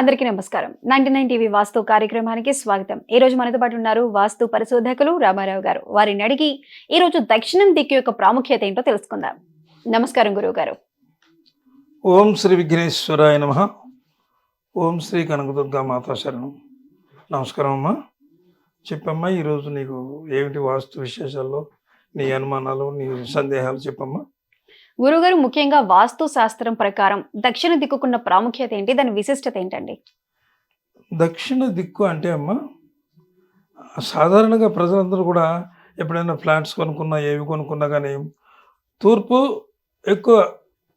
అందరికీ నమస్కారం. Ninety nine TV వాస్తు కార్యక్రమానికి స్వాగతం. ఈ రోజు మనతో పాటు ఉన్నారు వాస్తు పరిశోధకులు రామారావు గారు. వారిని అడిగి ఈ రోజు దక్షిణం దిక్కు యొక్క ప్రాముఖ్యత ఏంటో తెలుసుకుందాం. నమస్కారం గురువు గారు. ఓం శ్రీ విఘ్నేశ్వరాయ నమ. ఓం శ్రీ కనకదుర్గా మాతా శరణం. నమస్కారం అమ్మా. చెప్పమ్మా ఈరోజు నీకు ఏమిటి వాస్తు విశేషాల్లో నీ అనుమానాలు నీ సందేహాలు చెప్పమ్మా. గురుగారు ముఖ్యంగా వాస్తు శాస్త్రం ప్రకారం దక్షిణ దిక్కుకున్న ప్రాముఖ్యత ఏంటి? దాని విశిష్టత ఏంటండి? దక్షిణ దిక్కు అంటే అమ్మా సాధారణంగా ప్రజలందరూ కూడా ఎప్పుడైనా ఫ్లాట్స్ కొనుక్కున్నా ఏవి కొనుక్కున్నా కానీ తూర్పు ఎక్కువ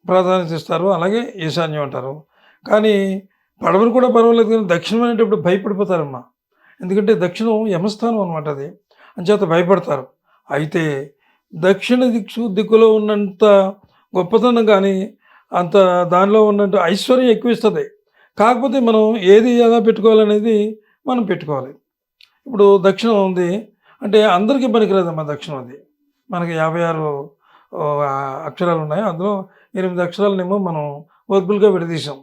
ప్రాధాన్యత ఇస్తారు. అలాగే ఈశాన్యం అంటారు. కానీ పడవలు కూడా పర్వాలేదు కానీ దక్షిణం అనేటప్పుడు భయపడిపోతారమ్మా. ఎందుకంటే దక్షిణం యమస్థానం అనమాట అది. అంచేత భయపడతారు. అయితే దక్షిణ దిక్కు దిక్కులో ఉన్నంత గొప్పతనం కానీ అంత దానిలో ఉన్నట్టు ఐశ్వర్యం ఎక్కువ ఇస్తుంది కాకపోతే మనం ఏది ఎలా పెట్టుకోవాలనేది మనం పెట్టుకోవాలి. ఇప్పుడు దక్షిణం ఉంది. అంటే అందరికీ పనికిరాదమ్మా దక్షిణం అది. మనకి యాభై ఆరు అక్షరాలు ఉన్నాయి. అందులో ఎనిమిది అక్షరాలనేమో మనం వర్గులుగా విడదీసాం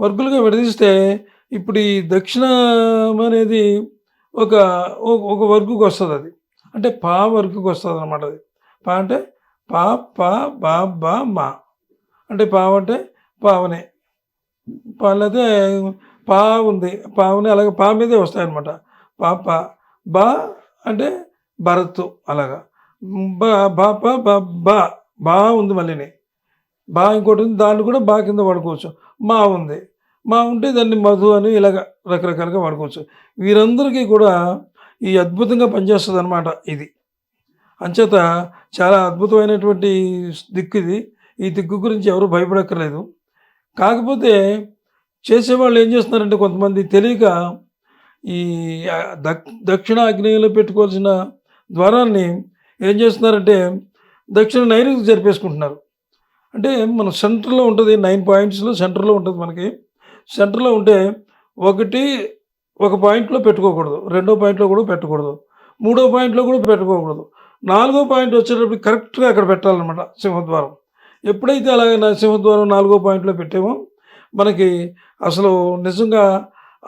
వర్గులుగా విడదీస్తే ఇప్పుడు ఈ దక్షిణం అనేది ఒక ఒక- ఒక వర్గుకు వస్తుంది అది. అంటే పా వర్గుకు వస్తుంది అనమాట అది. పా అంటే పా పా బా బా మా. అంటే పావ అంటే పావనే. పాలైతే పా ఉంది. పావుని అలాగే పా మీదే వస్తాయన్నమాట. పా బా అంటే భరత్ అలాగా. బా బాప బా బా. బా ఉంది మళ్ళీని. బా ఇంకోటి ఉంది. దాన్ని కూడా బా కింద పడుకోవచ్చు మా ఉంది. మా ఉంటే దాన్ని మధు అని ఇలాగ రకరకాలుగా వాడుకోవచ్చు. వీరందరికీ కూడా ఈ అద్భుతంగా పనిచేస్తుంది అనమాట ఇది. అంచేత చాలా అద్భుతమైనటువంటి దిక్కు ఇది. ఈ దిక్కు గురించి ఎవరు భయపడక్కర్లేదు. కాకపోతే చేసేవాళ్ళు ఏం చేస్తున్నారంటే కొంతమంది తెలియక ఈ దక్ దక్షిణ ఆగ్నేయంలో పెట్టుకోవాల్సిన ద్వారాన్ని ఏం చేస్తున్నారంటే దక్షిణ నైరుతి జరిపేసుకుంటున్నారు. అంటే మన సెంటర్లో ఉంటుంది నైన్ పాయింట్స్లో సెంటర్లో ఉంటుంది మనకి. సెంటర్లో ఉంటే ఒకటి ఒక పాయింట్లో పెట్టుకోకూడదు. రెండో పాయింట్లో కూడా పెట్టకూడదు. మూడో పాయింట్లో కూడా పెట్టుకోకూడదు. నాలుగో పాయింట్ వచ్చేటప్పుడు కరెక్ట్గా అక్కడ పెట్టాలన్నమాట సింహద్వారం. ఎప్పుడైతే అలాగే నా సింహద్వారం నాలుగో పాయింట్లో పెట్టామో మనకి అసలు నిజంగా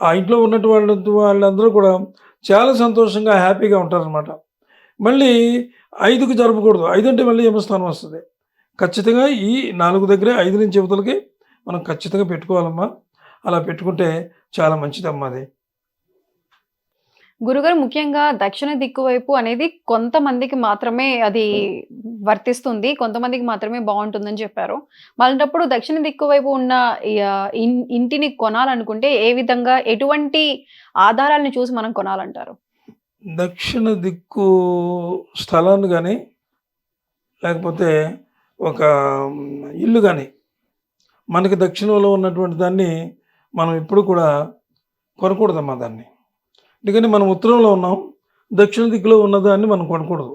ఆ ఇంట్లో ఉన్నట్టు వాళ్ళ వాళ్ళందరూ కూడా చాలా సంతోషంగా హ్యాపీగా ఉంటారనమాట మళ్ళీ ఐదుకు జరపకూడదు. ఐదు అంటే మళ్ళీ యమస్థానం వస్తుంది. ఖచ్చితంగా ఈ నాలుగు దగ్గరే ఐదు నుంచి యువతలకి మనం ఖచ్చితంగా పెట్టుకోవాలమ్మా. అలా పెట్టుకుంటే చాలా మంచిదమ్మా అది. గురుగారు ముఖ్యంగా దక్షిణ దిక్కు వైపు అనేది కొంతమందికి మాత్రమే అది వర్తిస్తుంది కొంతమందికి మాత్రమే బాగుంటుందని చెప్పారు. మళ్ళీ దక్షిణ దిక్కు వైపు ఉన్న ఇంటిని కొనాలనుకుంటే ఏ విధంగా ఎటువంటి ఆధారాలను చూసి మనం కొనాలంటారు? దక్షిణ దిక్కు స్థలాన్ని కానీ లేకపోతే ఒక ఇల్లు కానీ మనకి దక్షిణంలో ఉన్నటువంటి దాన్ని మనం ఎప్పుడు కూడా కొనకూడదమ్మా దాన్ని. ఎందుకని మనం ఉత్తరంలో ఉన్నాం దక్షిణ దిక్కులో ఉన్నదాన్ని మనం కొనకూడదు.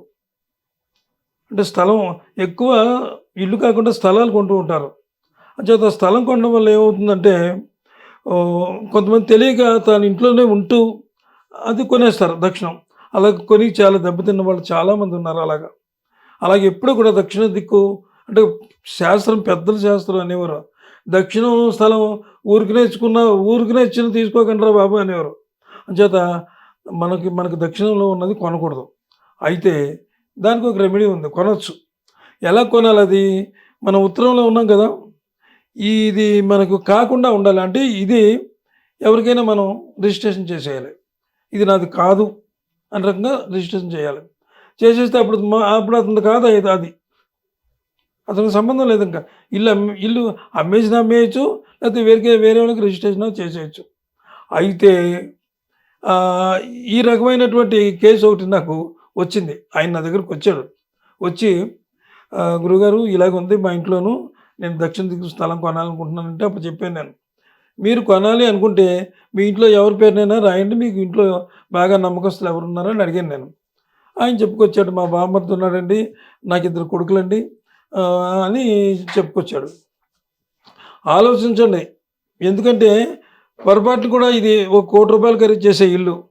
అంటే స్థలం ఎక్కువ ఇల్లు కాకుండా స్థలాలు కొంటూ ఉంటారు. అంచేత స్థలం కొనడం వల్ల ఏమవుతుందంటే కొంతమంది తెలియక తన ఇంట్లోనే ఉంటూ అది కొనేస్తారు దక్షిణం. అలా కొని చాలా దెబ్బతిన్న వాళ్ళు చాలామంది ఉన్నారు అలాగా. అలాగే ఎప్పుడు కూడా దక్షిణ దిక్కు అంటే శాస్త్రం పెద్దల శాస్త్రం అనేవారు. దక్షిణం స్థలం ఊరికి నేర్చుకున్న ఊరికి నేర్చిన తీసుకోకుండా బాబు అనేవారు. అంచేత మనకి మనకి దక్షిణంలో ఉన్నది కొనకూడదు. అయితే దానికి ఒక రెమెడీ ఉంది. కొనవచ్చు ఎలా కొనాలి అది మనం ఉత్తరంలో ఉన్నాం కదా. ఇది మనకు కాకుండా ఉండాలి అంటే ఇది ఎవరికైనా మనం రిజిస్ట్రేషన్ చేసేయాలి. ఇది నాది కాదు అనే రకంగా రిజిస్ట్రేషన్ చేయాలి. చేసేస్తే అప్పుడు మా- అప్పుడు అతను కాదు అది అది. అతనికి సంబంధం లేదు ఇంకా. ఇల్లు ఇల్లు అమ్మేసిన అమ్మేయచ్చు లేకపోతే వేరే వేరే వాళ్ళకి రిజిస్ట్రేషన్ చేసేయచ్చు. అయితే ఈ రకమైనటువంటి కేసు ఒకటి నాకు వచ్చింది. ఆయన నా దగ్గరకు వచ్చాడు. వచ్చి గురుగారు ఇలాగ ఉంది మా ఇంట్లోనూ నేను దక్షిణ దిక్కు స్థలం కొనాలనుకుంటున్నానంటే అప్పుడు చెప్పాను నేను. మీరు కొనాలి అనుకుంటే మీ ఇంట్లో ఎవరి పేరునైనా రాయండి మీకు ఇంట్లో బాగా నమ్మకస్తులు ఎవరు ఉన్నారో అని అడిగాను నేను. ఆయన చెప్పుకొచ్చాడు మా బామ్మర్ది ఉన్నాడండి నాకు ఇద్దరు కొడుకులండి అని చెప్పుకొచ్చాడు. ఆలోచించండి. ఎందుకంటే పొరపాట్లు కూడా ఇది ఒక కోటి రూపాయలు ఖరీదు చేసే ఇల్లు.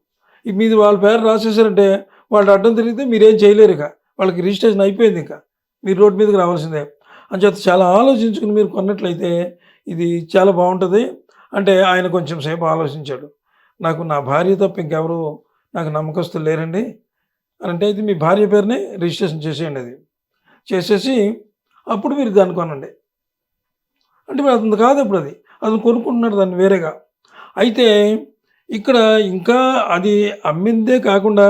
మీది వాళ్ళ పేరు రాసేసారంటే వాళ్ళు అడ్డం తిరిగితే మీరేం చేయలేరు ఇక. వాళ్ళకి రిజిస్ట్రేషన్ అయిపోయింది ఇంకా. మీరు రోడ్డు మీదకి రావాల్సిందే. అంచేత చాలా ఆలోచించుకుని మీరు కొన్నట్లయితే ఇది చాలా బాగుంటుంది. అంటే ఆయన కొంచెం సేపు ఆలోచించాడు. నాకు నా భార్య తప్ప ఇంకెవరు నాకు నమ్మకస్తులు లేరండి. అని అంటే అయితే మీ భార్య పేరునే రిజిస్ట్రేషన్ చేసేయండి అది. చేసేసి అప్పుడు మీరు దాన్ని కొనండి. అంటే మీరు అతను కాదు ఇప్పుడు అది. అతను కొనుక్కుంటున్నాడు దాన్ని వేరేగా. అయితే ఇక్కడ ఇంకా అది అమ్మిందే కాకుండా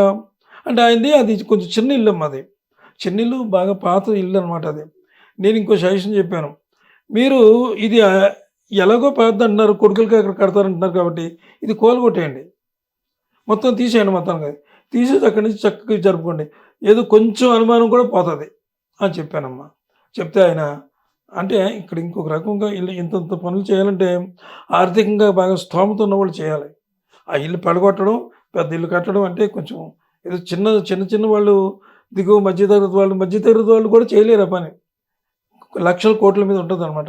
అంటే ఆయనది అది కొంచెం చిన్న ఇల్లు అమ్మ అది చిన్న ఇల్లు బాగా పాత ఇల్లు అనమాట అది. నేను ఇంకో సజెషన్ చెప్పాను. మీరు ఇది ఎలాగో పెద్ద అంటున్నారు కొడుకులకి అక్కడ కడతారంటున్నారు కాబట్టి ఇది కోలుగొట్టేయండి మొత్తం తీసేయండి మొత్తానికి. తీసేసి అక్కడి నుంచి చక్కగా జరుపుకోండి. ఏదో కొంచెం అనుమానం కూడా పోతుంది అని చెప్పానమ్మా. చెప్తే ఆయన అంటే ఇక్కడ ఇంకొక రకంగా ఇల్లు ఇంతంత పనులు చేయాలంటే ఆర్థికంగా బాగా స్తోమత ఉన్న వాళ్ళు చేయాలి. ఆ ఇల్లు పడగొట్టడం పెద్ద ఇల్లు కట్టడం అంటే కొంచెం ఏదో చిన్న చిన్న చిన్న వాళ్ళు దిగువ మధ్యతరగతి వాళ్ళు మధ్యతరగతి వాళ్ళు కూడా చేయలేరు ఆ పని. లక్షల కోట్ల మీద ఉంటుంది అనమాట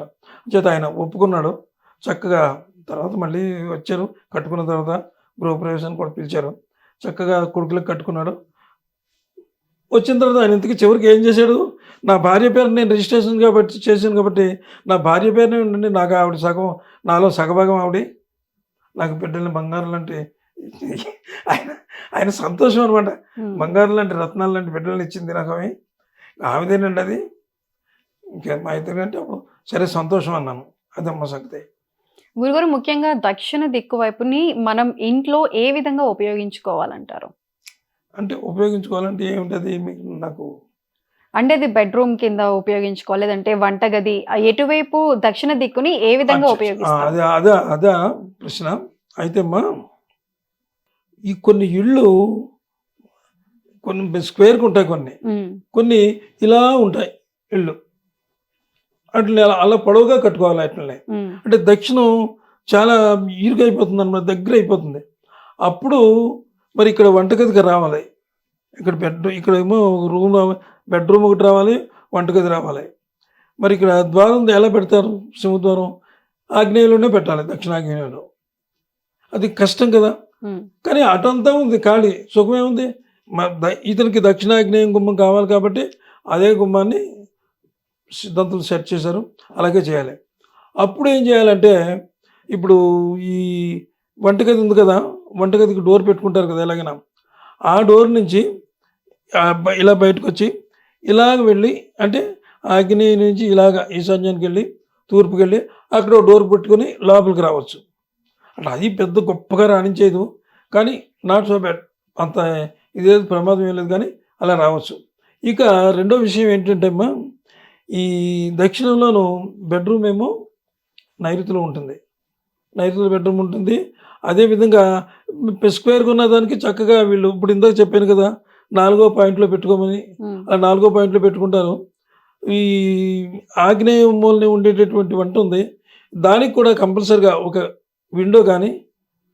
చేత ఆయన ఒప్పుకున్నాడు. చక్కగా తర్వాత మళ్ళీ వచ్చారు. కట్టుకున్న తర్వాత గృహప్రవేశాన్ని కూడా పిలిచారు. చక్కగా కొడుకులకు కట్టుకున్నాడు. వచ్చిన తర్వాత ఆయన ఇంతకీ చివరికి ఏం చేశాడు? నా భార్య పేరు నేను రిజిస్ట్రేషన్ కాబట్టి చేశాను కాబట్టి నా భార్య పేరునే ఉండండి. నాకు ఆవిడ సగం నాలో సగభాగం ఆవిడ. నాకు బిడ్డల్ని బంగారం లాంటి ఆయన ఆయన సంతోషం అనమాట. బంగారం లాంటి రత్నాలు లాంటి బిడ్డల్ని ఇచ్చింది నాకు ఆమెదేనండి అది. ఇంకా మా ఇద్దరు అంటే అప్పుడు సరే సంతోషం అన్నాను. అదమ్మ సంగతి. గురుగారు ముఖ్యంగా దక్షిణ దిక్కు వైపుని మనం ఇంట్లో ఏ విధంగా ఉపయోగించుకోవాలంటారు? అంటే ఉపయోగించుకోవాలంటే ఏమిటది? మీకు నాకు అంటే అది బెడ్రూమ్ కింద ఉపయోగించుకోవాలి లేదంటే వంటగది ఎటువైపు దక్షిణ దిక్కుని ఏ విధంగా ఉపయోగిస్తారు అదే అదే అదే ప్రశ్న. అయితే అమ్మా ఈ కొన్ని ఇళ్ళు కొన్ని స్క్వేర్కి ఉంటాయి కొన్ని. కొన్ని ఇలా ఉంటాయి ఇళ్ళు. అట్లా అలా- అలా పొడవుగా కట్టుకోవాలి అట్లనే అంటే దక్షిణం చాలా ఇరుగు అయిపోతుంది అనమాట దగ్గర అయిపోతుంది అప్పుడు మరి ఇక్కడ వంటగదికి రావాలి. ఇక్కడ బెడ్ ఇక్కడ ఏమో రూమ్ బెడ్రూమ్ ఒకటి రావాలి వంటగది రావాలి. మరి ఇక్కడ ద్వారం ఎలా పెడతారు? సింహద్వారం ఆగ్నేయంలోనే పెట్టాలి దక్షిణాగ్నేయంలో. అది కష్టం కదా. కానీ అటంతా ఉంది ఖాళీ. సుఖమే ఉంది ఇతనికి దక్షిణాగ్నేయం గుమ్మం కావాలి కాబట్టి అదే గుమ్మాన్ని సిద్ధాంతులు సెట్ చేశారు. అలాగే చేయాలి. అప్పుడు ఏం చేయాలంటే ఇప్పుడు ఈ వంటగది ఉంది కదా వంటగదికి డోర్ పెట్టుకుంటారు కదా ఎలాగైనా. ఆ డోర్ నుంచి ఇలా బయటకు వచ్చి ఇలాగ వెళ్ళి అంటే ఆగ్నేయం నుంచి ఇలాగ ఈశాన్యానికి వెళ్ళి తూర్పుకి వెళ్ళి అక్కడ డోర్ పెట్టుకొని లోపలికి రావచ్చు. అంటే అది పెద్ద గొప్పగా రాణించేది కానీ నాట్ సో బ్యాడ్. అంత ఇదేది ప్రమాదం ఏం లేదు కానీ అలా రావచ్చు. ఇక రెండో విషయం ఏంటంటే అమ్మా ఈ దక్షిణంలోనూ బెడ్రూమ్ ఏమో నైరుతిలో ఉంటుంది. నైరుతిలో బెడ్రూమ్ ఉంటుంది. అదేవిధంగా స్క్వేర్గా ఉన్న దానికి చక్కగా వీళ్ళు ఇప్పుడు ఇందాక చెప్పాను కదా నాలుగో పాయింట్లో పెట్టుకోమని. ఆ నాలుగో పాయింట్లో పెట్టుకుంటారు. ఈ ఆగ్నేయ మూలని ఉండేటటువంటి వంట ఉంది. దానికి కూడా కంపల్సరిగా ఒక విండో కానీ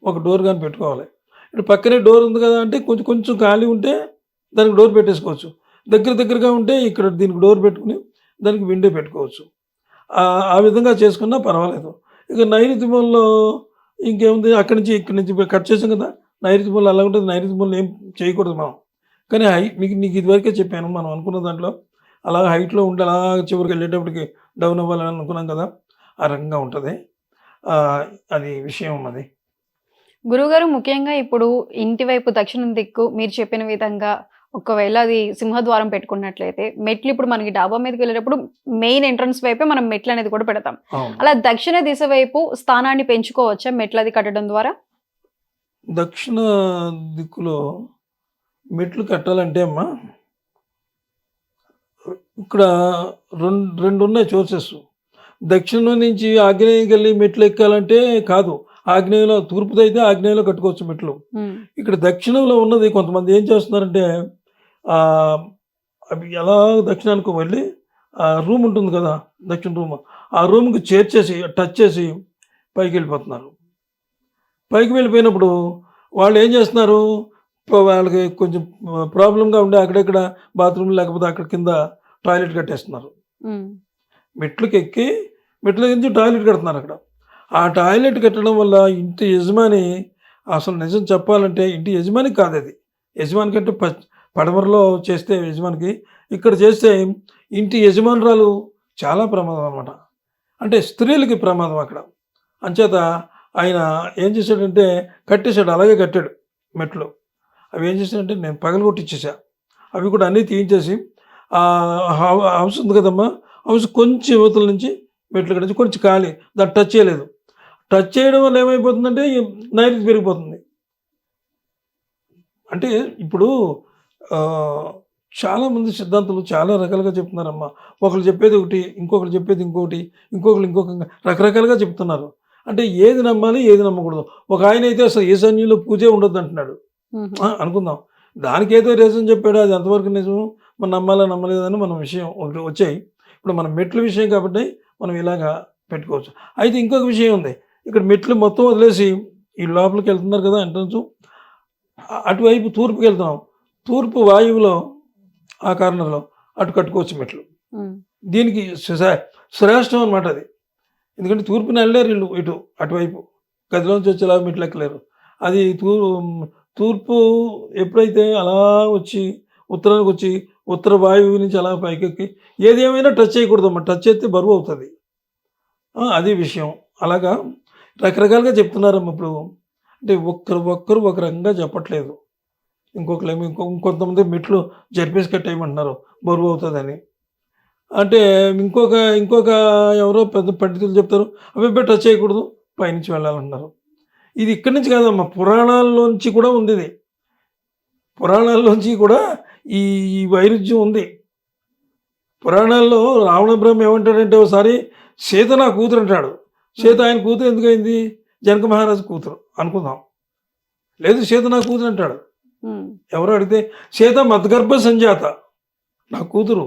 ఒక డోర్ కానీ పెట్టుకోవాలి. ఇప్పుడు పక్కనే డోర్ ఉంది కదా అంటే కొంచెం కొంచెం ఖాళీ ఉంటే దానికి డోర్ పెట్టేసుకోవచ్చు. దగ్గర దగ్గరగా ఉంటే ఇక్కడ దీనికి డోర్ పెట్టుకుని దానికి విండో పెట్టుకోవచ్చు. ఆ- ఆ విధంగా చేసుకున్నా పర్వాలేదు. ఇక నైరుతి మూలలో ఇంకేముంది? అక్కడి నుంచి ఇక్కడి నుంచి కట్ చేసాం కదా. నైరుతి మూల అలా ఉంటుంది. నైరుతి మూల ఏం చేయకూడదు మనం. కానీ హై మీకు నీకు ఇదివరకే చెప్పాను మనం అనుకున్న దాంట్లో. అలా హైట్లో ఉండి అలా చివరికి వెళ్ళేటప్పటికి డౌన్ అవ్వాలని అనుకున్నాం కదా. ఆ రకంగా ఉంటుంది. అది విషయం అది. గురుగారు ముఖ్యంగా ఇప్పుడు ఇంటి వైపు దక్షిణ దిక్కు మీరు చెప్పిన విధంగా ఒకవేళ అది సింహద్వారం పెట్టుకున్నట్లయితే మెట్లు ఇప్పుడు మనకి డాబా మీదకి వెళ్ళేటప్పుడు మెయిన్ ఎంట్రన్స్ వైపే మనం మెట్లు అనేది కూడా పెడతాం. అలా దక్షిణ దిశ వైపు స్థానాన్ని పెంచుకోవచ్చా మెట్లు అది కట్టడం ద్వారా? దక్షిణ దిక్కులో మెట్లు కట్టాలంటే అమ్మా ఇక్కడ రెండు రెండు ఉన్నాయి సోర్సెస్ దక్షిణం నుంచి ఆగ్నేయంకి వెళ్ళి మెట్లు ఎక్కాలంటే కాదు ఆగ్నేయంలో తూర్పుది అయితే ఆగ్నేయంలో కట్టుకోవచ్చు మెట్లు. ఇక్కడ దక్షిణంలో ఉన్నది కొంతమంది ఏం చేస్తున్నారంటే అవి ఎలా దక్షిణానికి వెళ్ళి ఆ రూమ్ ఉంటుంది కదా దక్షిణ రూమ్. ఆ రూమ్కి చేర్చేసి టచ్ చేసి పైకి వెళ్ళిపోతున్నారు. పైకి వెళ్ళిపోయినప్పుడు వాళ్ళు ఏం చేస్తున్నారు? వాళ్ళకి కొంచెం ప్రాబ్లంగా ఉండే అక్కడెక్కడ బాత్రూమ్ లేకపోతే అక్కడ కింద టాయిలెట్ కట్టేస్తున్నారు. మెట్లకి ఎక్కి మెట్ల నుంచి టాయిలెట్ కడుతున్నారు అక్కడ. ఆ టాయిలెట్ కట్టడం వల్ల ఇంటి యజమాని అసలు నిజం చెప్పాలంటే ఇంటి యజమాని కాదు అది. యజమాని కంటే ప పడమరలో చేస్తే యజమానికి ఇక్కడ చేస్తే ఇంటి యజమానురాలు చాలా ప్రమాదం అనమాట అంటే స్త్రీలకి ప్రమాదం అక్కడ. అంచేత ఆయన ఏం చేశాడంటే కట్టేశాడు అలాగే కట్టాడు మెట్లు. అవి ఏం చేశాడంటే నేను పగలగొట్టిచ్చేసా అవి కూడా అన్నీ తీయించేసి హౌస్ ఉంది కదమ్మా హౌస్ కొంచెం యువతల నుంచి మెట్లు కట్టించి కొంచెం ఖాళీ దాన్ని టచ్ చేయలేదు. టచ్ చేయడం వల్ల ఏమైపోతుందంటే నైరుతి పెరిగిపోతుంది. అంటే ఇప్పుడు ఆ, చాలా మంది సిద్ధాంతులు చాలా రకాలుగా చెప్తున్నారమ్మా. ఒకరు చెప్పేది ఒకటి ఇంకొకరు చెప్పేది ఇంకొకటి ఇంకొకరు ఇంకొక రకరకాలుగా చెప్తున్నారు. అంటే ఏది నమ్మాలి ఏది నమ్మకూడదు. ఒక ఆయన అయితే అసలు ఈశాన్యంలో పూజే ఉండొద్దు అంటున్నాడు. అనుకుందాం. దానికి ఏదో రీజన్ చెప్పాడు అది ఎంతవరకు నిజం మనం నమ్మాలా నమ్మలేదని మన విషయం ఒకటి వచ్చాయి. ఇప్పుడు మన మెట్ల విషయం కాబట్టి మనం ఇలాగా పెట్టుకోవచ్చు. అయితే ఇంకొక విషయం ఉంది. ఇక్కడ మెట్లు మొత్తం వదిలేసి ఈ లోపలికి వెళ్తున్నారు కదా ఎంట్రన్స్ అటువైపు తూర్పుకి వెళ్తున్నాం. తూర్పు వాయువులో ఆ కారణంలో అటు కట్టుకోవచ్చు మెట్లు. దీనికి శ్రే- శ్రేష్టం అనమాట అది. ఎందుకంటే తూర్పుని వెళ్ళలేరు వీళ్ళు ఇటు అటువైపు. గదిలోంచి వచ్చేలా మెట్లు ఎక్కలేరు. అది తూ తూర్పు ఎప్పుడైతే అలా వచ్చి ఉత్తరానికి వచ్చి ఉత్తర వాయువు నుంచి అలా పైకెక్కి ఏది ఏమైనా టచ్ చేయకూడదమ్మా టచ్ చేస్తే బరువు అవుతుంది. అది విషయం. అలాగా రకరకాలుగా చెప్తున్నారమ్మ ఇప్పుడు. అంటే ఒక్కరు ఒక్కరు ఒక రకంగా చెప్పట్లేదు. ఇంకొకలేమో ఇంకో ఇంకొంతమంది మెట్లు జరిపేసి కట్టేయమంటున్నారు బరువు అవుతుందని. అంటే ఇంకొక ఇంకొక ఎవరో పెద్ద పండితులు చెప్తారు అవి టచ్ చేయకూడదు పైనుంచి వెళ్ళాలంటున్నారు. ఇది ఇక్కడి నుంచి కాదమ్మా పురాణాల్లోంచి కూడా ఉంది ఇది. పురాణాల్లోంచి కూడా ఈ వైరుధ్యం ఉంది. పురాణాల్లో రావణ బ్రహ్మ ఏమంటాడంటే ఒకసారి సీత నా కూతురు అంటాడు. సీత ఆయన కూతురు ఎందుకైంది జనక మహారాజు కూతురు అనుకుందాం. లేదు సీత నా కూతురు అంటాడు. ఎవరు అడిగితే సీత మతగర్భ సంజాత నా కూతురు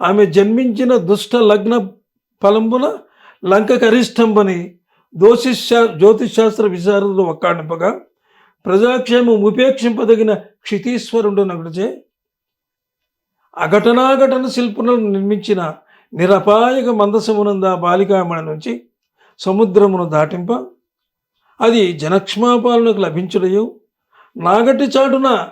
ఆమె జన్మించిన దుష్ట లగ్న ఫలంబున లంక కరిష్టంబని దోషిశా జ్యోతిశాస్త్ర విశారదులు ఒక్కాడింపగా ప్రజాక్షేమం ఉపేక్షింపదగిన క్షితీశ్వరుడు నగుడిచే అఘటనాఘటన శిల్పులను నిర్మించిన నిరపాయక మందసమునంద బాలికామణ నుంచి సముద్రమును దాటింప అది జనక్ష్మాపాలనకు లభించుడయు నాగటి చాటున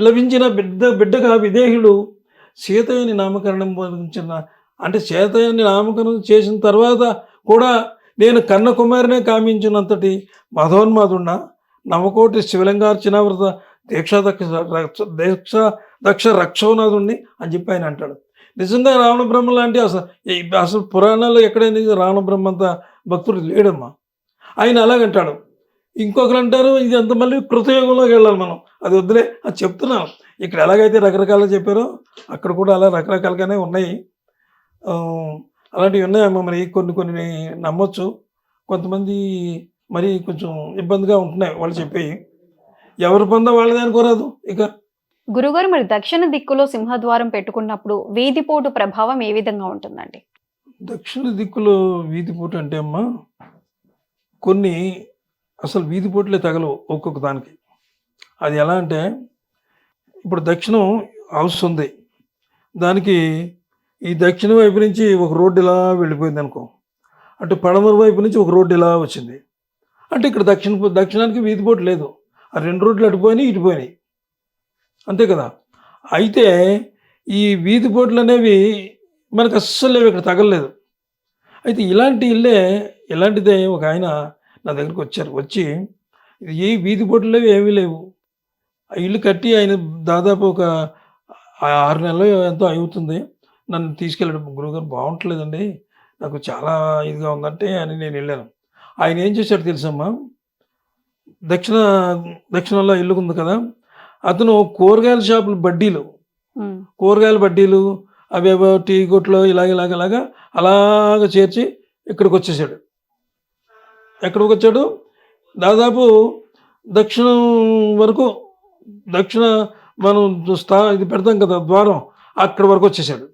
లభించిన బిడ్డ బిడ్డగా విదేహుడు సీతయ్యని నామకరణం పొందించిన అంటే సీతయ్యని నామకరణం చేసిన తర్వాత కూడా నేను కన్న కుమారునే కామించినంతటి మధోన్మాదున్న నవకోటి శివలింగార్చనావ్రత దీక్షా దక్ష రక్ష- దీక్ష దక్ష రక్షోనాథుణ్ణి అని చెప్పి ఆయన అంటాడు. నిజంగా రావణ బ్రహ్మ లాంటి అసలు ఈ- అసలు పురాణాల్లో ఎక్కడైనా రావణ బ్రహ్మ అంత భక్తుడు లేడమ్మా. ఆయన అలాగంటాడు. ఇంకొకరు అంటారు ఇది అంత మళ్ళీ కృతయుగంలోకి వెళ్ళాలి మనం. అది వద్దులే అది చెప్తున్నాం ఇక్కడ ఎలాగైతే రకరకాలుగా చెప్పారో అక్కడ కూడా అలా రకరకాలుగానే ఉన్నాయి. అలాంటివి ఉన్నాయమ్మా మరి కొన్ని కొన్ని నమ్మొచ్చు. కొంతమంది మరి కొంచెం ఇబ్బందిగా ఉంటున్నాయి వాళ్ళు చెప్పేవి. ఎవరి పొంద వాళ్ళదే అనుకోరాదు ఇక. గురుగారు మరి దక్షిణ దిక్కులో సింహద్వారం పెట్టుకున్నప్పుడు వీధిపోటు ప్రభావం ఏ విధంగా ఉంటుందండి? దక్షిణ దిక్కులో వీధిపోటు అంటే అమ్మా కొన్ని అసలు వీధి పోటీలే తగలవు ఒక్కొక్క దానికి. అది ఎలా అంటే ఇప్పుడు దక్షిణం హౌస్ ఉంది. దానికి ఈ దక్షిణ వైపు నుంచి ఒక రోడ్డు ఇలా వెళ్ళిపోయింది అనుకో. అంటే పడమర వైపు నుంచి ఒక రోడ్డు ఇలా వచ్చింది. అంటే ఇక్కడ దక్షిణ దక్షిణానికి వీధిపోటు లేదు. ఆ రెండు రోడ్లు అటుపోయినాయి ఇటుపోయినాయి అంతే కదా? అయితే ఈ వీధి పోట్లు అనేవి మనకు అస్సలు లేవు ఇక్కడ తగలలేదు. అయితే ఇలాంటి ఇల్లే ఇలాంటిదే ఒక ఆయన నా దగ్గరికి వచ్చారు. వచ్చి ఏ వీధి లేవు ఏమీ లేవు. ఆ ఇల్లు కట్టి ఆయన దాదాపు ఒక ఆరు నెలలు ఎంతో అవుతుంది నన్ను తీసుకెళ్ళడం గురువుగారు బాగుంటలేదండి. నాకు చాలా ఇదిగా ఉందంటే అని నేను వెళ్ళాను. ఆయన ఏం చేశాడు తెలుసమ్మా? దక్షిణ దక్షిణంలో ఇల్లు ఉంది కదా? అతను కూరగాయల షాపులు బడ్డీలు. కూరగాయల బడ్డీలు అవేవో టీ కొట్లో ఇలాగ ఇలాగ ఇలాగా అలాగ చేర్చి ఇక్కడికి వచ్చేసాడు. ఎక్కడికి వచ్చాడు దాదాపు దక్షిణం వరకు దక్షిణ మనం స్థా ఇది పెడతాం కదా ద్వారం అక్కడి వరకు వచ్చేసాడు.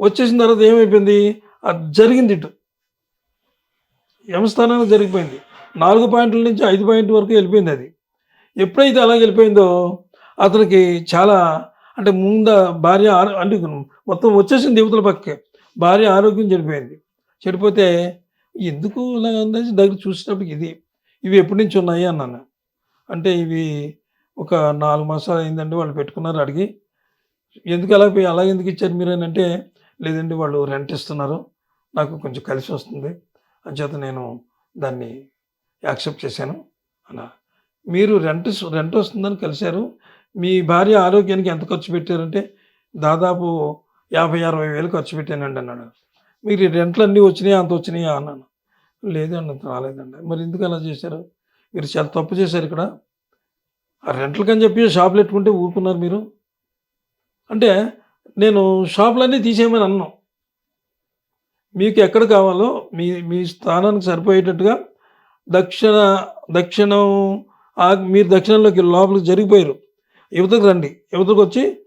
వచ్చేసిన తర్వాత ఏమైపోయింది? అది జరిగింది ఇటు. యమస్థానానికి జరిగిపోయింది. నాలుగు పాయింట్ల నుంచి ఐదు పాయింట్ వరకు వెళ్ళిపోయింది అది. ఎప్పుడైతే అలా వెళ్ళిపోయిందో అతనికి చాలా అంటే ముంద భార్య ఆరో- అంటే మొత్తం వచ్చేసింది యువతల పక్కే భార్య ఆరోగ్యం చెడిపోయింది. చెడిపోతే ఎందుకు ఇలా అనేసి దగ్గర చూసేటప్పటికి ఇది ఇవి ఎప్పటి నుంచి ఉన్నాయి అన్నాను. అంటే ఇవి ఒక నాలుగు మాసాలు అయిందండి వాళ్ళు పెట్టుకున్నారు అడిగి ఎందుకు అలా పోయి అలా ఎందుకు ఇచ్చారు మీరు అని అంటే లేదండి వాళ్ళు రెంట్ ఇస్తున్నారు నాకు కొంచెం కలిసి వస్తుంది అంచేత నేను దాన్ని యాక్సెప్ట్ చేశాను అన్నా. మీరు రెంట్ రెంట్ వస్తుందని కలిశారు మీ భార్య ఆరోగ్యానికి ఎంత ఖర్చు పెట్టారంటే దాదాపు యాభై అరవై వేలు ఖర్చు పెట్టానండి అన్నాడు. మీరు రెంట్లు అన్నీ వచ్చినాయా? అంత వచ్చినాయా? అన్నాను. లేదండి అంత రాలేదండి. మరి ఎందుకు అలా చేశారు? మీరు చాలా తప్పు చేశారు ఇక్కడ. ఆ రెంట్లకని చెప్పి షాపులు పెట్టుకుంటే ఊరుకున్నారు మీరు. అంటే నేను షాపులన్నీ తీసేయమని అన్నాం మీకు ఎక్కడ కావాలో మీ మీ స్థానానికి సరిపోయేటట్టుగా దక్షిణ దక్షిణం ఆ- మీరు దక్షిణంలోకి లోపలికి జరిగిపోయారు. యువతకు రండి. యువతకు వచ్చి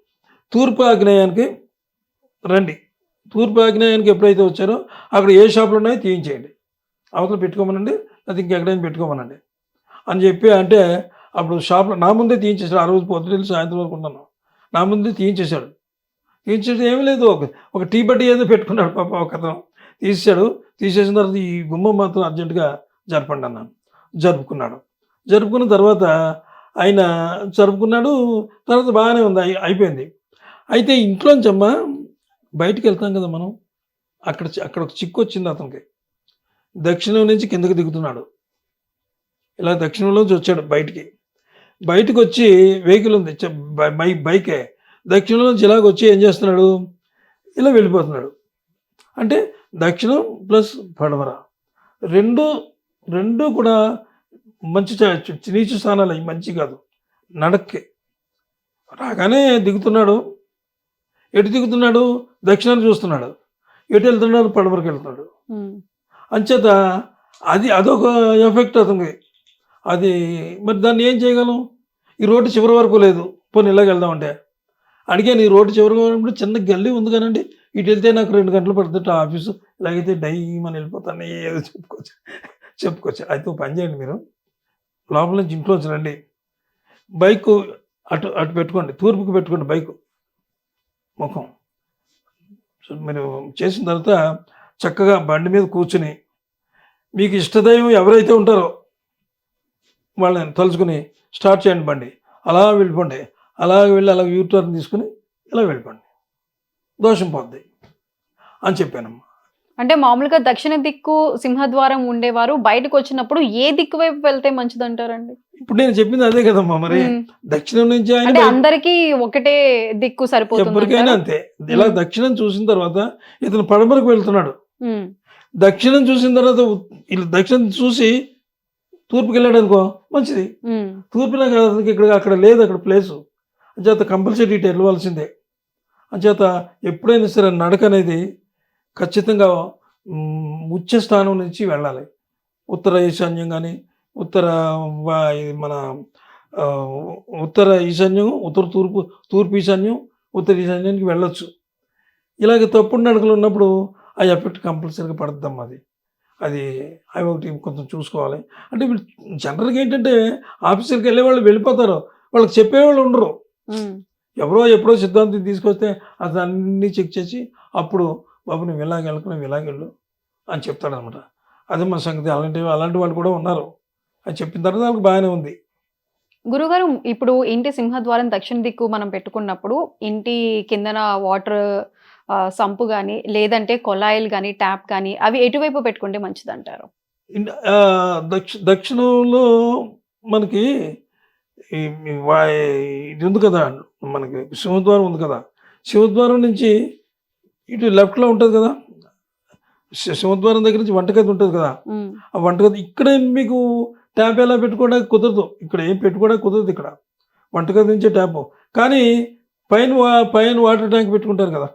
తూర్పు ఆగ్నేయానికి రండి. తూర్పు ఆగ్నేయానికి ఎప్పుడైతే వచ్చారో అక్కడ ఏ షాపులు ఉన్నాయో తీయించేయండి. అవతల పెట్టుకోమనండి అది ఇంకెక్కడైనా పెట్టుకోమనండి. అని చెప్పి అంటే అప్పుడు షాప్లో నా ముందే తీయించేశాడు. ఆ రోజు పొద్దున సాయంత్రం వరకు ఉన్నాను. నా ముందే తీయించేశాడు. తీయించేది ఏమీ లేదు. ఒక ఒక టీ బట్టి ఏదో పెట్టుకున్నాడు పాప ఒక అతను. తీసేశాడు. తీసేసిన తర్వాత ఈ గుమ్మం మాత్రం అర్జెంటుగా జరపండి అన్నాను. జరుపుకున్నాడు. జరుపుకున్న తర్వాత ఆయన జరుపుకున్నాడు. తర్వాత బాగానే ఉంది. అయి- అయిపోయింది. అయితే ఇంట్లోంచి బయటికి వెళ్తాం కదా మనం అక్కడ చి- అక్కడ ఒక చిక్కు వచ్చింది అతనికి. దక్షిణం నుంచి కిందకి దిగుతున్నాడు. ఇలా దక్షిణంలోంచి వచ్చాడు బయటికి. బయటకు వచ్చి వెహికల్ ఉంది బై- బై బైకే. దక్షిణంలో నుంచి ఇలాగ వచ్చి ఏం చేస్తున్నాడు? ఇలా వెళ్ళిపోతున్నాడు. అంటే దక్షిణం ప్లస్ పడవర రెండు రెండు కూడా మంచి నీచు స్థానాలు అవి మంచి కాదు. నడక్కి. రాగానే దిగుతున్నాడు. ఎటు దిగుతున్నాడు? దక్షిణాన్ని చూస్తున్నాడు. ఎటు వెళ్తున్నాడు? పడమరకు వెళ్తున్నాడు. అంచేత అది అదొక ఎఫెక్ట్ అతనికి అది మరి దాన్ని ఏం చేయగలం? ఈ రోడ్డు చివరి వరకు లేదు. పోనీ ఇలాగ వెళ్దామంటే అడిగాను ఈ రోడ్డు చివరి వరకు చిన్న గల్లీ ఉంది కానండి. ఇటు వెళ్తే నాకు రెండు గంటలు పడుతుంది. ఆఫీసు ఇలాగైతే డైమని వెళ్ళిపోతాను. ఏదో చెప్పుకోవచ్చు. చెప్పుకోవచ్చు. అయితే పని చేయండి మీరు. లోపల నుంచి ఇంట్లోంచి రండి. బైక్ అటు అటు పెట్టుకోండి. తూర్పుకి పెట్టుకోండి బైక్. ముఖం. సో మీరు చేసిన తర్వాత చక్కగా బండి మీద కూర్చుని మీకు ఇష్టదైవం ఎవరైతే ఉంటారో వాళ్ళని తలుచుకుని స్టార్ట్ చేయండి బండి. అలా వెళ్ళిపోండి. అలా వెళ్ళి అలా యూటర్న్ తీసుకుని ఇలా వెళ్ళిపోండి. దోషం పోద్ది అని చెప్పానమ్మా. అంటే మామూలుగా దక్షిణ దిక్కు సింహద్వారం ఉండేవారు బయటకు వచ్చినప్పుడు ఏ దిక్కు వైపు వెళ్తే మంచిది అంటారండి ఇప్పుడు నేను చెప్పింది అదే కదమ్మా మరి. దక్షిణం నుంచి ఆయన అందరికీ ఒకటే దిక్కు సరిపోతుంది ఎవరికైనా? అంతే. ఇలా. దక్షిణం చూసిన తర్వాత ఇతను పడమరకు వెళ్తున్నాడు. దక్షిణం చూసిన తర్వాత దక్షిణం చూసి తూర్పుకి వెళ్ళాడు అనుకో మంచిది. తూర్పున ఇక్కడ అక్కడ లేదు అక్కడ ప్లేసు అంచేత కంపల్సరీ ఇటు వెళ్ళవలసిందే అంచేత ఎప్పుడైనా సరే నడక అనేది ఖచ్చితంగా మ్, ఉచ్చ స్థానం నుంచి వెళ్ళాలి. ఉత్తర ఈశాన్యం కానీ ఉత్తర మన ఉత్తర ఈశాన్యం ఉత్తర తూర్పు తూర్పు ఈశాన్యం ఉత్తర ఈశాన్యానికి వెళ్ళొచ్చు. ఇలాగ తప్పుడు నడకలు ఉన్నప్పుడు ఆ ఎఫెక్ట్ కంపల్సరీగా పడుతుందమ్మా అది. అది అవి ఒకటి కొంచెం చూసుకోవాలి. అంటే ఇప్పుడు జనరల్గా ఏంటంటే ఆఫీసర్కి వెళ్ళే వాళ్ళు వెళ్ళిపోతారు. వాళ్ళకి చెప్పేవాళ్ళు ఉండరు. ఎవరో ఎప్పుడో సిద్ధాంతం తీసుకొస్తే అతను అన్నీ చెక్ చేసి అప్పుడు బాబు నువ్వు ఇలాగ వెళ్ళకు నువ్వు ఇలాగ వెళ్ళు అని చెప్తాడనమాట. అదే మన సంగతి. అలాంటి అలాంటి వాళ్ళు కూడా ఉన్నారు. అని చెప్పిన తర్వాత వాళ్ళకి బాగానే ఉంది. గురుగారు ఇప్పుడు ఇంటి సింహద్వారం దక్షిణ దిక్కు మనం పెట్టుకున్నప్పుడు ఇంటి కిందన వాటర్ సంపు కానీ లేదంటే కొలాయిలు కానీ ట్యాప్ కానీ అవి ఎటువైపు పెట్టుకుంటే మంచిది అంటారు దక్షి దక్షిణంలో మనకి ఇది ఉంది కదా మనకి సింహద్వారం ఉంది కదా సింహద్వారం నుంచి ఇటు లెఫ్ట్లో ఉంటుంది కదా సింహద్వారం దగ్గర నుంచి వంటగది ఉంటుంది కదా ఆ వంటగది ఇక్కడ మీకు ట్యాప్ ఎలా పెట్టుకోవడానికి కుదరదు. ఇక్కడ ఏం పెట్టుకోవడానికి కుదరదు ఇక్కడ. వంటగది నుంచే ట్యాప్. కానీ పైన పైన వాటర్ ట్యాంక్ పెట్టుకుంటారు కదా.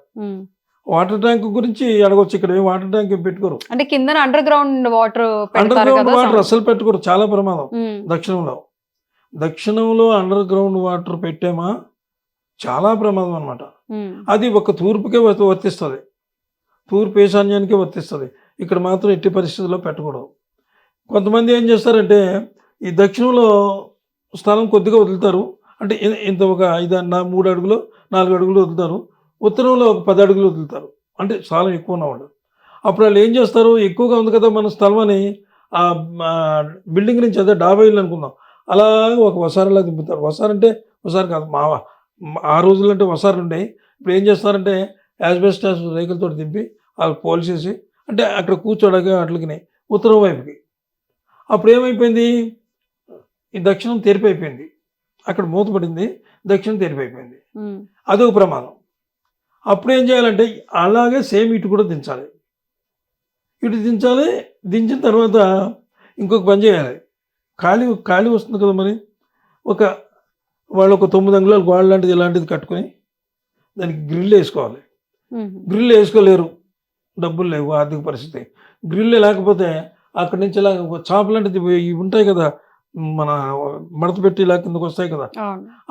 వాటర్ ట్యాంక్ గురించి అడగొచ్చు. ఇక్కడ ఏం వాటర్ ట్యాంక్ పెట్టుకోరు. అంటే కిందన underground water underground కదా వాటర్ అసలు పెట్టుకోరు. చాలా ప్రమాదం. దక్షిణంలో. దక్షిణంలో అండర్ గ్రౌండ్ వాటర్ పెట్టామా? చాలా ప్రమాదం అనమాట అది ఒక తూర్పుకే వర్త- వర్తిస్తుంది. తూర్పు ఈశాన్యానికే వర్తిస్తుంది. ఇక్కడ మాత్రం ఎట్టి పరిస్థితుల్లో పెట్టకూడదు. కొంతమంది ఏం చేస్తారంటే ఈ దక్షిణంలో స్థలం కొద్దిగా వదులుతారు. అంటే ఇంత ఒక ఐదు నా మూడు అడుగులు నాలుగు అడుగులు వదులుతారు. ఉత్తరంలో ఒక పది అడుగులు వదులుతారు. అంటే స్థలం ఎక్కువ ఉన్నవాళ్ళు. అప్పుడు వాళ్ళు ఏం చేస్తారు? ఎక్కువగా ఉంది కదా మన స్థలం అని ఆ బిల్డింగ్ నుంచి అదే డాబా ఇల్లు అనుకుందాం. అలాగే ఒక వసారలా దింపుతారు. వసారంటే అంటే వసారు కాదు మా ఆ రోజులు అంటే వసారులు ఉండేవి. ఇప్పుడు ఏం చేస్తారంటే యాజ్బెస్టాస్ రేకులతో దింపి వాళ్ళు పోల్చేసి అంటే అక్కడ కూర్చోడానికి అట్లకి ఉత్తరం వైపుకి. అప్పుడు ఏమైపోయింది ఈ దక్షిణం తెరిపైపోయింది అక్కడ మూతపడింది దక్షిణం తెరిపైపోయింది అదొక ప్రమాదం. అప్పుడు ఏం చేయాలంటే అలాగే సేమ్ ఇటు కూడా దించాలి. ఇటు దించాలి దించిన తర్వాత ఇంకొక పని చేయాలి. ఖాళీ ఖాళీ వస్తుంది కదా మరి. ఒక వాళ్ళు ఒక తొమ్మిది అంగుళాలు గోడ లాంటిది ఇలాంటిది కట్టుకొని దానికి గ్రిల్ వేసుకోవాలి. గ్రిల్ వేసుకోలేరు. డబ్బులు లేవు ఆర్థిక పరిస్థితి. గ్రిల్ లేకపోతే అక్కడి నుంచి ఇలా ఒక చాప లాంటిది ఇవి ఉంటాయి కదా మన మడత పెట్టి ఇలా కిందకు వస్తాయి కదా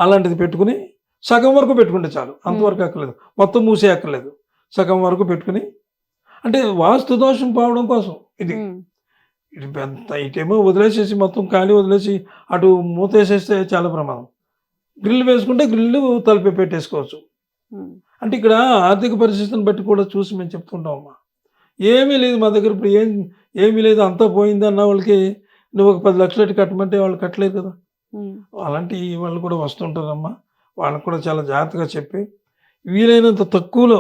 అలాంటిది పెట్టుకుని సగం వరకు పెట్టుకుంటే చాలు. అంతవరకు అక్కర్లేదు. మొత్తం మూసే అక్కర్లేదు. సగం వరకు పెట్టుకుని అంటే వాస్తు దోషం పోవడం కోసం ఇది. ఇది పెద్ద ఇటేమో వదిలేసేసి మొత్తం ఖాళీ వదిలేసి అటు మూతేసేస్తే చాలా ప్రమాదం. గ్రిల్ వేసుకుంటే గ్రిల్ తలుపి పెట్టేసుకోవచ్చు. అంటే ఇక్కడ ఆర్థిక పరిస్థితిని బట్టి కూడా చూసి మేము చెప్తుంటాం అమ్మా. ఏమీ లేదు మా దగ్గర ఇప్పుడు ఏం ఏమీ లేదు అంతా పోయింది అన్న వాళ్ళకి నువ్వు ఒక పది లక్షలు కట్టమంటే వాళ్ళు కట్టలేదు కదా. అలాంటి వాళ్ళు కూడా వస్తుంటారమ్మా. వాళ్ళకు కూడా చాలా జాగ్రత్తగా చెప్పి వీలైనంత తక్కువలో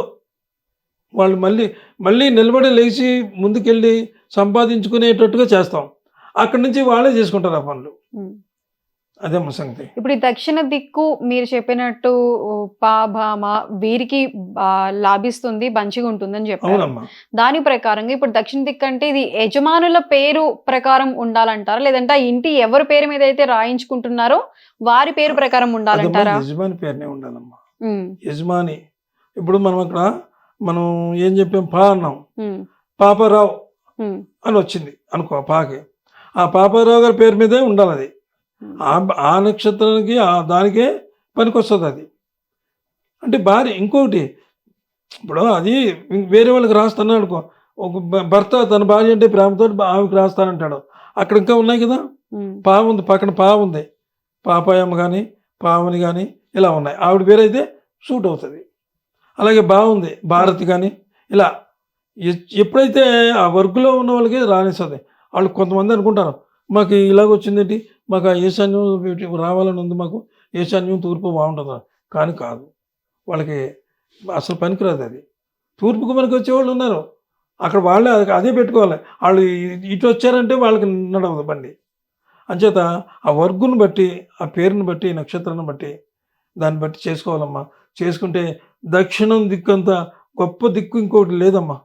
వాళ్ళు మళ్ళీ మళ్ళీ నిలబడి లేచి ముందుకెళ్ళి సంపాదించుకునేటట్టుగా చేస్తాం. అక్కడి నుంచి వాళ్ళే చేసుకుంటారు ఆ పనులు. అదే సంగతి. ఇప్పుడు ఈ దక్షిణ దిక్కు మీరు చెప్పినట్టు పా భామ వీరికి లాభిస్తుంది మంచిగా ఉంటుందని చెప్పారు. దాని ప్రకారంగా ఇప్పుడు దక్షిణ దిక్కు అంటే ఇది యజమానుల పేరు ప్రకారం ఉండాలంటారా? లేదంటే ఆ ఇంటి ఎవరి పేరు మీద అయితే రాయించుకుంటున్నారో వారి పేరు ప్రకారం ఉండాలంటారా? యజమాని పేరునే ఉండాలమ్మా. యజమాని. ఇప్పుడు మనం అక్కడ మనం ఏం చెప్పాం? పా అన్నాం. పాపారావు అని వచ్చింది అనుకో పాకి. ఆ పాపారావు గారి పేరు మీదే ఉండాలి అది. ఆ ఆ నక్షత్రానికి ఆ దానికే పనికొస్తుంది అది. అంటే భార్య ఇంకొకటి ఇప్పుడు అది వేరే వాళ్ళకి రాస్తాను అనుకో ఒక భర్త తన భార్య అంటే ప్రేమతో ఆమెకి రాస్తానంటాడు. అక్కడ ఇంకా ఉన్నాయి కదా? పాము ఉంది పక్కన పాము ఉంది. పాపాయమ్మ కానీ పావని కానీ ఇలా ఉన్నాయి. ఆవిడ పేరు అయితే సూట్ అవుతుంది. అలాగే బాగుంది భారతి కానీ ఇలా ఎప్పుడైతే ఆ వర్క్లో ఉన్న వాళ్ళకి రానిస్తుంది. వాళ్ళు కొంతమంది అనుకుంటారు మాకు ఇలాగ వచ్చిందేంటి మాకు ఆ ఈశాన్యం రావాలని ఉంది మాకు. ఈశాన్యం తూర్పు బాగుంటుందా? కానీ కాదు. వాళ్ళకి అసలు పనికిరాదు అది. తూర్పుకు మనకి వచ్చేవాళ్ళు ఉన్నారు. అక్కడ వాళ్ళే అది- అదే పెట్టుకోవాలి. వాళ్ళు ఇటు వచ్చారంటే వాళ్ళకి నడవదు బండి. అంచేత ఆ వర్గును బట్టి ఆ పేరుని బట్టి నక్షత్రాన్ని బట్టి దాన్ని బట్టి చేసుకోవాలమ్మా. చేసుకుంటే దక్షిణం దిక్కంతా గొప్ప దిక్కు ఇంకోటి లేదమ్మా.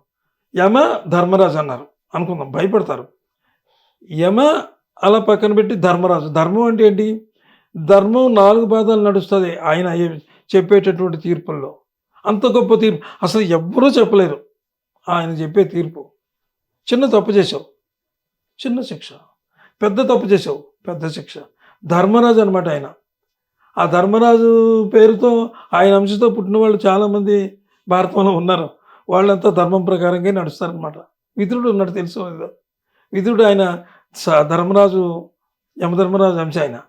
యమ ధర్మరాజు అన్నారు. అనుకుందాం. భయపడతారు. యమ అలా పక్కన పెట్టి ధర్మరాజు. ధర్మం అంటే ఏంటి? ధర్మం నాలుగు పాదాలు నడుస్తుంది ఆయన చెప్పేటటువంటి తీర్పుల్లో. అంత గొప్ప తీర్పు. అసలు ఎవ్వరూ చెప్పలేరు ఆయన చెప్పే తీర్పు. చిన్న తప్పు చేసావు చిన్న శిక్ష. పెద్ద తప్పు చేసావు పెద్ద శిక్ష. ధర్మరాజు అనమాట ఆయన. ఆ ధర్మరాజు పేరుతో ఆయన అంశతో పుట్టిన వాళ్ళు చాలామంది భారతంలో ఉన్నారు. వాళ్ళంతా ధర్మం ప్రకారంగా నడుస్తారనమాట విదురుడు ఉన్నాడు తెలుసు విధుడు విదురుడు ఆయన ధర్మరాజు యమధర్మరాజు అంశ ఆయన.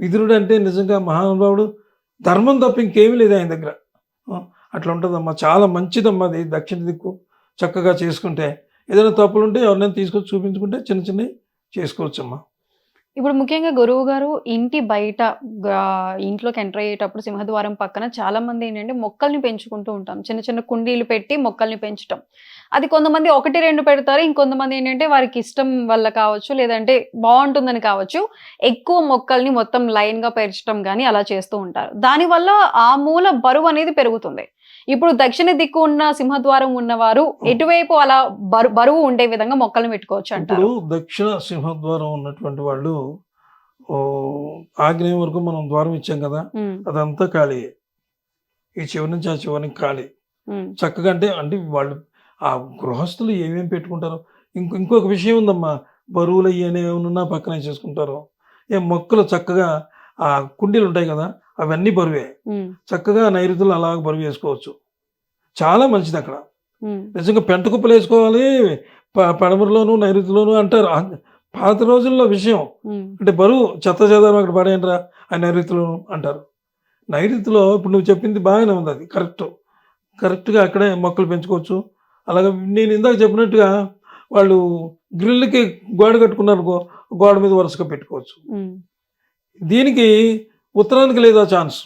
విదురుడు అంటే నిజంగా మహానుభావుడు. ధర్మం తప్ప ఇంకేమీ లేదు ఆయన దగ్గర. అట్లా ఉంటుందమ్మా. చాలా మంచిదమ్మా అది దక్షిణ దిక్కు. చక్కగా చేసుకుంటే. ఏదైనా తప్పులు ఉంటే ఎవరినైనా తీసుకొచ్చి చూపించుకుంటే చిన్న చిన్నవి చేసుకోవచ్చమ్మా. ఇప్పుడు ముఖ్యంగా గురువు గారు ఇంటి బయట ఇంట్లోకి ఎంటర్ అయ్యేటప్పుడు సింహద్వారం పక్కన చాలా మంది ఏంటంటే మొక్కల్ని పెంచుకుంటూ ఉంటాం. చిన్న చిన్న కుండీలు పెట్టి మొక్కల్ని పెంచటం. అది కొంతమంది ఒకటి రెండు పెడతారు ఇంకొంతమంది ఏంటంటే వారికి ఇష్టం వల్ల కావచ్చు లేదంటే బాగుంటుందని కావచ్చు ఎక్కువ మొక్కల్ని మొత్తం లైన్గా పెంచడం కానీ అలా చేస్తూ ఉంటారు. దానివల్ల ఆ మూల బరువు అనేది పెరుగుతుంది. ఇప్పుడు దక్షిణ దిక్కు ఉన్న సింహద్వారం ఉన్నవారు ఎటువైపు అలా బరు బరువు ఉండే విధంగా మొక్కల్ని పెట్టుకోవచ్చు అంటారు? దక్షిణ సింహద్వారం ఉన్నటువంటి వాళ్ళు ఆగ్నేయం వరకు మనం ద్వారం ఇచ్చాం కదా అదంతా ఖాళీ ఈ చివరి నుంచి ఆ చివరికి ఖాళీ. చక్కగా అంటే అంటే వాళ్ళు ఆ గృహస్థులు ఏమేమి పెట్టుకుంటారో? ఇంకో ఇంకొక విషయం ఉందమ్మా. బరువులు అయ్యనే ఏమన్నా పక్కన చేసుకుంటారు? ఏ మొక్కలు చక్కగా ఆ కుండీలు ఉంటాయి కదా అవన్నీ బరువే. చక్కగా నైరుతులు అలా బరువు వేసుకోవచ్చు. చాలా మంచిది అక్కడ. నిజంగా పెంట కుప్పలు వేసుకోవాలి ప- పడమరలోను నైరుతిలోను అంటారు. పాత రోజుల్లో విషయం. అంటే బరువు చెత్త చెదారం అక్కడ పడేయండిరా ఆ నైరుతిలోను అంటారు. నైరుతిలో ఇప్పుడు నువ్వు చెప్పింది బాగానే ఉంది అది. కరెక్ట్. కరెక్ట్గా అక్కడే మొక్కలు పెంచుకోవచ్చు. అలాగే నేను ఇందాక చెప్పినట్టుగా వాళ్ళు గ్రిల్కి గోడ కట్టుకున్నారు అనుకో, గోడ మీద వరుసగా పెట్టుకోవచ్చు. దీనికి ఉత్తరానికి లేదు ఆ ఛాన్స్?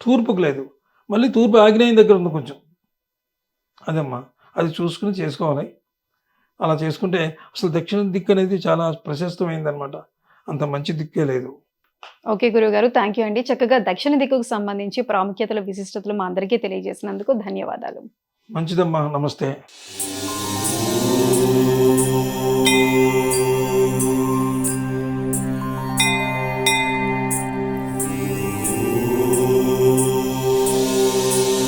తూర్పుకు లేదు. మళ్ళీ తూర్పు ఆగ్నేయం దగ్గర ఉంది కొంచెం. అదమ్మా అది చూసుకుని చేసుకోవాలి. అలా చేసుకుంటే అసలు దక్షిణ దిక్కు అనేది చాలా ప్రశస్తమైందనమాట అంత మంచి దిక్కే లేదు. ఓకే గురుగారు థ్యాంక్ యూ అండి. చక్కగా దక్షిణ దిక్కుకు సంబంధించి ప్రాముఖ్యతలు విశిష్టతలు మా అందరికీ తెలియజేసినందుకు ధన్యవాదాలు. మంచిదమ్మా నమస్తే